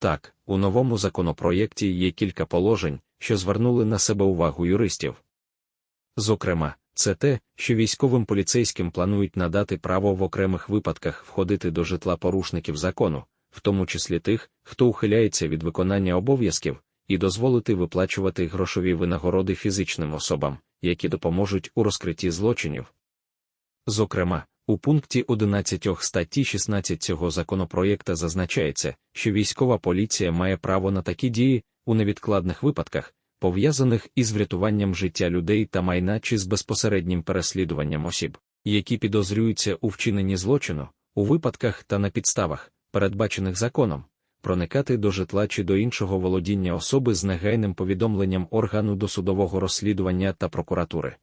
Так, у новому законопроєкті є кілька положень, що звернули на себе увагу юристів. Зокрема, це те, що військовим поліцейським планують надати право в окремих випадках входити до житла порушників закону, в тому числі тих, хто ухиляється від виконання обов'язків, і дозволити виплачувати грошові винагороди фізичним особам, які допоможуть у розкритті злочинів. Зокрема, у пункті 11 статті 16 цього законопроєкта зазначається, що військова поліція має право на такі дії у невідкладних випадках, пов'язаних із врятуванням життя людей та майна чи з безпосереднім переслідуванням осіб, які підозрюються у вчиненні злочину, у випадках та на підставах, передбачених законом, проникати до житла чи до іншого володіння особи з негайним повідомленням органу досудового розслідування та прокуратури.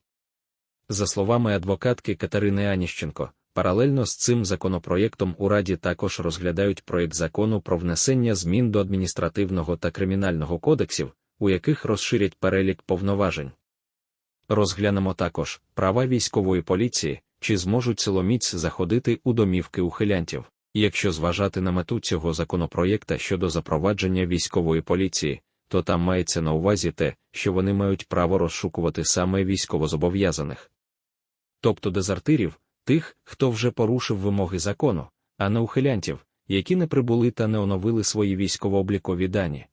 За словами адвокатки Катерини Аніщенко, паралельно з цим законопроєктом у Раді також розглядають проєкт закону про внесення змін до адміністративного та кримінального кодексів, у яких розширять перелік повноважень. Розглянемо також права військової поліції, чи зможуть силоміць заходити у домівки ухилянтів. Якщо зважати на мету цього законопроєкта щодо запровадження військової поліції, то там мається на увазі те, що вони мають право розшукувати саме військовозобов'язаних. Тобто дезертирів, тих, хто вже порушив вимоги закону, а не ухилянтів, які не прибули та не оновили свої військово-облікові дані.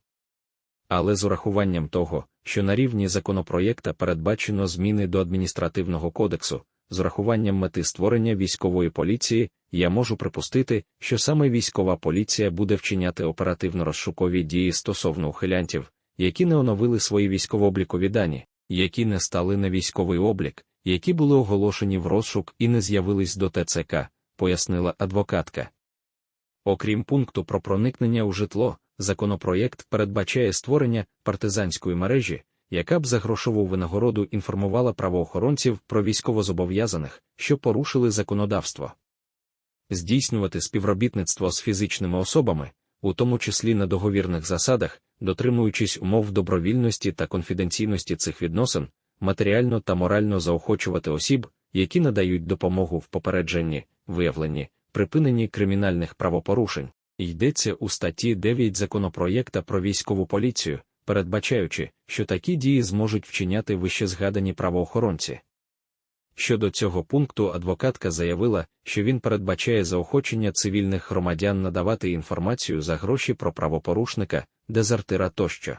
Але з урахуванням того, що на рівні законопроєкта передбачено зміни до адміністративного кодексу, з урахуванням мети створення військової поліції, я можу припустити, що саме військова поліція буде вчиняти оперативно-розшукові дії стосовно ухилянтів, які не оновили свої військово-облікові дані, які не стали на військовий облік, які були оголошені в розшук і не з'явились до ТЦК, пояснила адвокатка. Окрім пункту про проникнення у житло, законопроєкт передбачає створення партизанської мережі, яка б за грошову винагороду інформувала правоохоронців про військовозобов'язаних, що порушили законодавство. Здійснювати співробітництво з фізичними особами, у тому числі на договірних засадах, дотримуючись умов добровільності та конфіденційності цих відносин, матеріально та морально заохочувати осіб, які надають допомогу в попередженні, виявленні, припиненні кримінальних правопорушень, йдеться у статті 9 законопроєкта про військову поліцію, передбачаючи, що такі дії зможуть вчиняти вище згадані правоохоронці. Щодо цього пункту адвокатка заявила, що він передбачає заохочення цивільних громадян надавати інформацію за гроші про правопорушника, дезертира тощо.